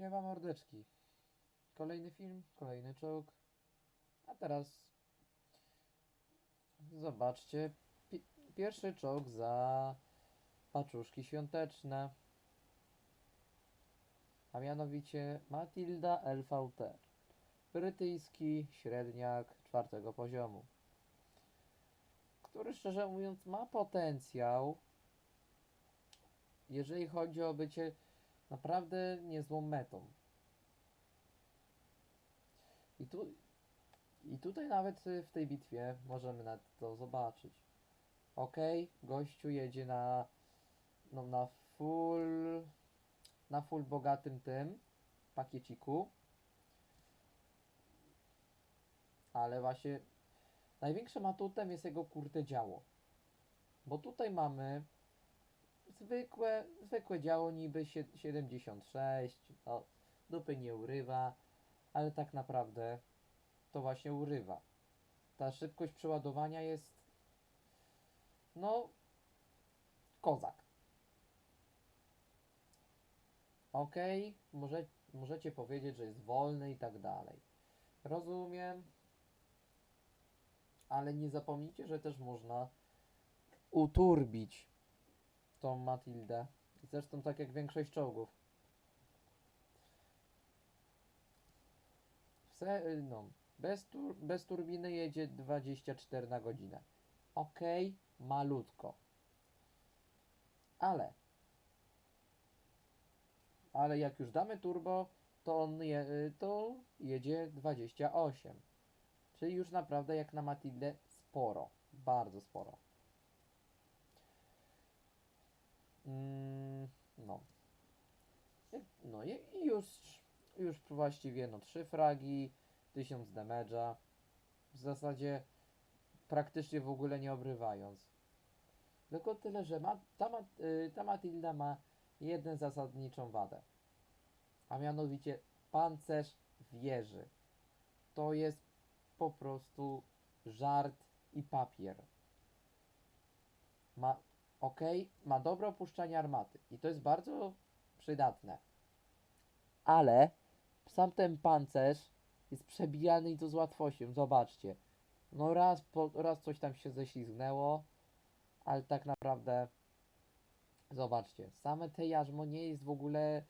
Siema mordeczki. Kolejny film, kolejny czołg. A teraz zobaczcie pi pierwszy czołg za paczuszki świąteczne. A mianowicie Matilda LVT. Brytyjski średniak czwartego poziomu. Który szczerze mówiąc ma potencjał, jeżeli chodzi o bycie naprawdę niezłą metą. I, tu, I tutaj nawet y, w tej bitwie możemy nawet to zobaczyć. Ok, gościu jedzie na no na full na full bogatym tym pakieciku. Ale właśnie największym atutem jest jego kurde działo. Bo tutaj mamy zwykłe, zwykłe działo niby sie- 76, no, dupy nie urywa, ale tak naprawdę to właśnie urywa. Ta szybkość przeładowania jest no kozak. Okej, może, możecie powiedzieć, że jest wolny i tak dalej. Rozumiem, ale nie zapomnijcie, że też można uturbić tą Matildę. Zresztą tak jak większość czołgów. Se, no, bez, tur, bez turbiny jedzie 24 na godzinę. Ok, malutko. Ale. Ale jak już damy turbo, to on je, to jedzie 28. Czyli już naprawdę jak na Matildę sporo. Bardzo sporo. No. Jak- No i już, już właściwie no trzy fragi, 1000 damage'a. W zasadzie praktycznie w ogóle nie obrywając. Tylko tyle, że ma, ta, y, ta Matilda ma jedną zasadniczą wadę. A mianowicie pancerz wieży. To jest po prostu żart i papier. Ma ok, ma dobre opuszczanie armaty i to jest bardzo przydatne. Ale sam ten pancerz jest przebijany i to z łatwością. Zobaczcie. No raz, po, raz coś tam się ześlizgnęło, ale tak naprawdę zobaczcie, same te jarzmo nie jest w ogóle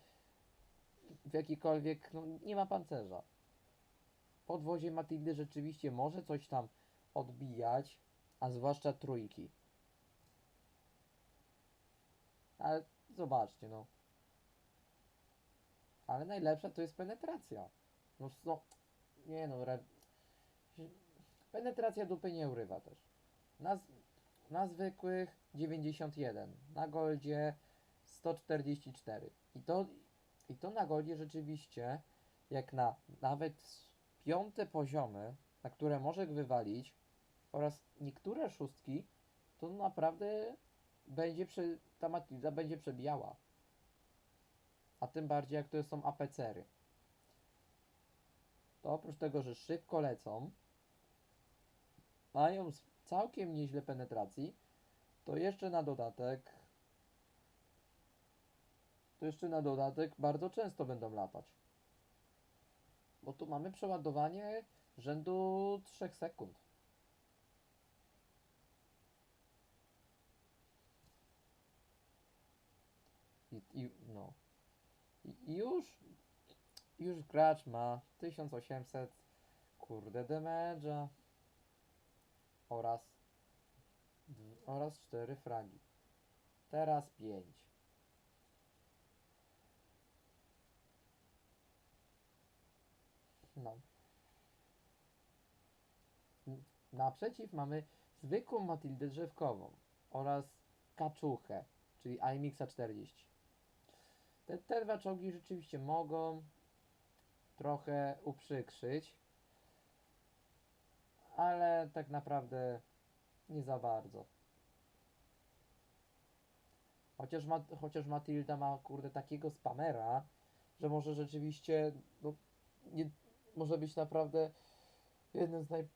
w jakikolwiek, no nie ma pancerza. Podwozie Matildy rzeczywiście może coś tam odbijać, a zwłaszcza trójki. Ale zobaczcie, no. Ale najlepsza to jest penetracja. No, no nie no, re... penetracja dupy nie urywa też. Na, na zwykłych 91, na goldzie 144. I to, I to na goldzie rzeczywiście, jak na nawet piąte poziomy, na które może wywalić, oraz niektóre szóstki, to naprawdę będzie prze, ta Matilda będzie przebijała. A tym bardziej jak to są APCry. To oprócz tego, że szybko lecą, mają całkiem nieźle penetracji, to jeszcze na dodatek to jeszcze na dodatek bardzo często będą latać. Bo tu mamy przeładowanie rzędu 3 sekund. I, no. I, już już gracz ma 1800 kurde damage'a oraz oraz 4 fragi. Teraz 5. No. Naprzeciw mamy zwykłą Matildę drzewkową oraz kaczuchę, czyli iMixa 40. Te, te dwa czołgi rzeczywiście mogą trochę uprzykrzyć, ale tak naprawdę nie za bardzo. Chociaż, ma, chociaż Matilda ma kurde takiego spamera, że może rzeczywiście no, nie, może być naprawdę jednym z, naj,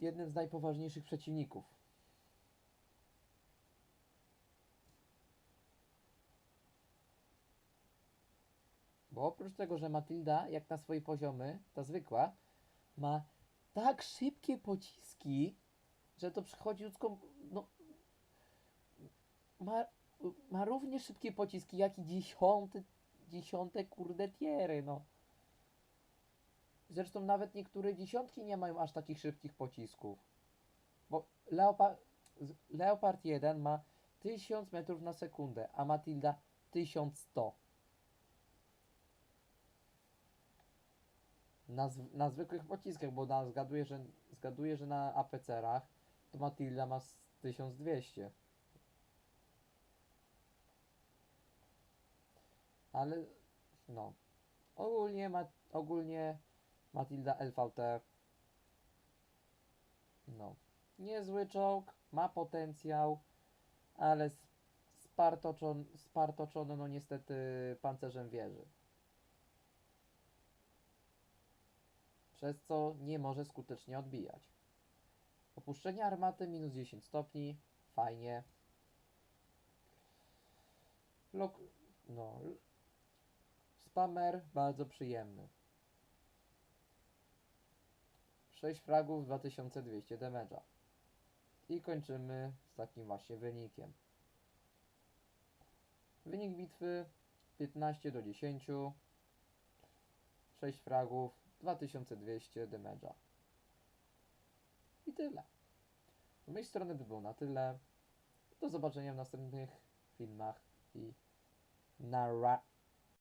jednym z najpoważniejszych przeciwników. Bo oprócz tego, że Matilda, jak na swoje poziomy, ta zwykła, ma tak szybkie pociski, że to przychodzi ludzką. No, ma, ma równie szybkie pociski, jak i dziesiąte, dziesiąte kurde tiery, no. Zresztą nawet niektóre dziesiątki nie mają aż takich szybkich pocisków. Bo Leopard, Leopard 1 ma 1000 metrów na sekundę, a Matilda 1100. Na, na zwykłych pociskach, bo na, zgaduję, że, zgaduję, że na APC-rach to Matilda ma z 1200. Ale no. Ogólnie, ma, ogólnie Matilda LVT no. Niezły czołg, ma potencjał, ale spartoczon, spartoczony no niestety pancerzem wieży. Przez co nie może skutecznie odbijać. Opuszczenie armaty minus 10 stopni, fajnie. Lok, no, spammer bardzo przyjemny. 6 fragów, 2200 damage'a. I kończymy z takim właśnie wynikiem. Wynik bitwy 15 do 10. 6 fragów, 2200 damage'a. I tyle. Z mojej strony by było na tyle. Do zobaczenia w następnych filmach i nara.